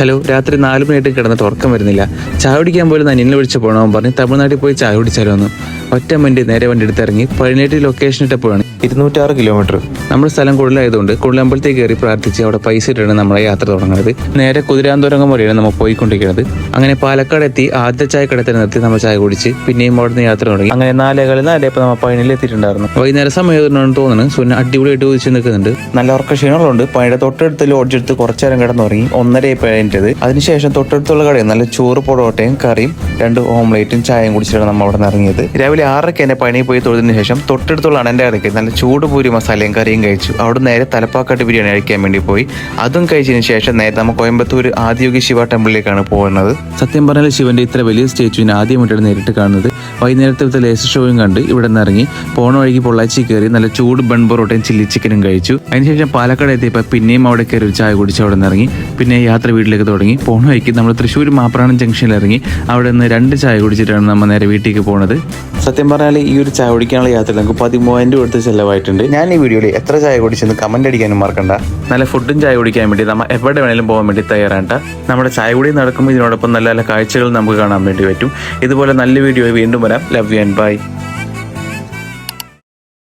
Hello രാത്രി നാല് മണിയായിട്ട് കിടന്നിട്ട് ഉറക്കം വരുന്നില്ല. ചായ കുടിക്കാൻ പോലും നനിനെ വിളിച്ച് പോകണമെന്ന് പറഞ്ഞ് തമിഴ്നാട്ടിൽ പോയി ചായ കുടിച്ചാലോ എന്ന്. ഒറ്റ മണ്ടി നേരെ വണ്ടി എടുത്തിറങ്ങി പതിനെട്ട് ലൊക്കേഷൻ ഇട്ടപ്പോഴാണ് ഇരുന്നൂറ്റാറ് കിലോമീറ്റർ. നമ്മൾ സ്ഥലം കൂടുതലായതുകൊണ്ട് കൂടുതലമ്പലത്തേക്ക് കയറി പ്രാർത്ഥിച്ച് അവിടെ പൈസ ഇട്ടാണ് നമ്മളെ യാത്ര തുടങ്ങുന്നത്. നേരെ കുതിരാന്തുരങ്കം വഴിയാണ് നമ്മൾ പോയിക്കൊണ്ടിരിക്കുന്നത്. അങ്ങനെ പാലക്കാട് എത്തി ആദ്യ ചായ കടത്തിൽ നിർത്തി നമ്മൾ ചായ കുടിച്ച് പിന്നെയും അവിടെ നിന്ന് യാത്ര തുടങ്ങി. അങ്ങനെ നാലേകാലിൽ നാലേപ്പം നമ്മൾ പഴനിയിൽ എത്തിയിട്ടുണ്ടായിരുന്നു. വൈകുന്നേരം സമയമാണെന്ന് തോന്നുന്നു സുന അടിപൊളിയായിട്ട് കുതിച്ച് നിൽക്കുന്നുണ്ട്. നല്ല ഉറക്ക ക്ഷീണങ്ങളുണ്ട് പഴയുടെ തൊട്ടടുത്ത് ലോഡ്ജ് എടുത്ത് കുറച്ചു നേരം തുടങ്ങി ഒന്നര പഴയത് അതിനുശേഷം തൊട്ടടുത്തുള്ള കടയിൽ നല്ല ചോറ് പൊറോട്ടയും കറിയും രണ്ട് ഓംലേറ്റും ചായയും കുടിച്ചിട്ടാണ് നമ്മൾ അവിടെ നിന്ന് ഇറങ്ങിയത്. രാവിലെ ആറരയ്ക്ക് എന്നെ പണി പോയി തൊഴുതിന് ശേഷം തൊട്ടടുത്തുള്ള അണന്റെ കടയ്ക്ക് നല്ല ചൂട് പൂരി മസാലയും കറിയും കഴിച്ചു. അവിടെ നേരെ തലപ്പാക്കാട്ട് ബിരിയാണി കഴിക്കാൻ വേണ്ടി പോയി. അതും കഴിച്ചതിന് ശേഷം നേരെ നമ്മൾ കോയമ്പത്തൂർ ആദ്യോഗി ശിവ ടെമ്പിളിലേക്കാണ് പോകുന്നത്. സത്യം പറഞ്ഞാൽ ശിവന്റെ ഇത്ര വലിയ സ്റ്റേച്ചുവിനെ ആദ്യമായിട്ടാണ് നേരിട്ട് കാണുന്നത്. വൈകുന്നേരത്തെ ലേസർ ഷോയും കണ്ട് ഇവിടെ നിന്ന് ഇറങ്ങി പോണ വഴിക്ക് പൊള്ളാച്ചി കയറി നല്ല ചൂട് ബൺ പൊറോട്ടയും ചില്ലി ചിക്കനും കഴിച്ചു. അതിനുശേഷം പാലക്കാട് എത്തിയപ്പോൾ പിന്നെയും അവിടെ കയറി ഒരു ചായ കുടിച്ച് അവിടെ നിന്ന് ഇറങ്ങി. പിന്നെ യാത്ര വീട്ടിലേക്ക് തുടങ്ങി. പോണ വഴിക്ക് നമ്മൾ തൃശ്ശൂർ മാപ്രാണം ജംഗ്ഷനിൽ ഇറങ്ങി. അവിടെ നിന്ന് രണ്ട് ചായ കുടിച്ചിട്ടാണ് നമ്മൾ നേരെ വീട്ടിലേക്ക് പോണത്. സത്യം പറഞ്ഞാൽ ഈ ഒരു ചായ കുടിക്കാനുള്ള യാത്ര നമുക്ക് പതിമൂവായിരം രൂപ കൊടുത്ത് ചെലവായിട്ടുണ്ട്. ഞാൻ ഈ വീഡിയോയിൽ എത്ര ചായ കുടിച്ചെന്ന് കമന്റ് അടിക്കാനും മറക്കണ്ട. നല്ല ഫുഡും ചായ കുടിക്കാൻ വേണ്ടി നമ്മൾ എവിടെ വേണേലും പോകാൻ വേണ്ടി തയ്യാറാണ്ട നമ്മുടെ ചായ കുടി നടക്കുമ്പോൾ ഇതിനോടൊപ്പം നല്ല നല്ല കാഴ്ചകൾ നമുക്ക് കാണാൻ വേണ്ടി പറ്റും. ഇതുപോലെ നല്ല വീഡിയോ വീണ്ടും program love you and bye.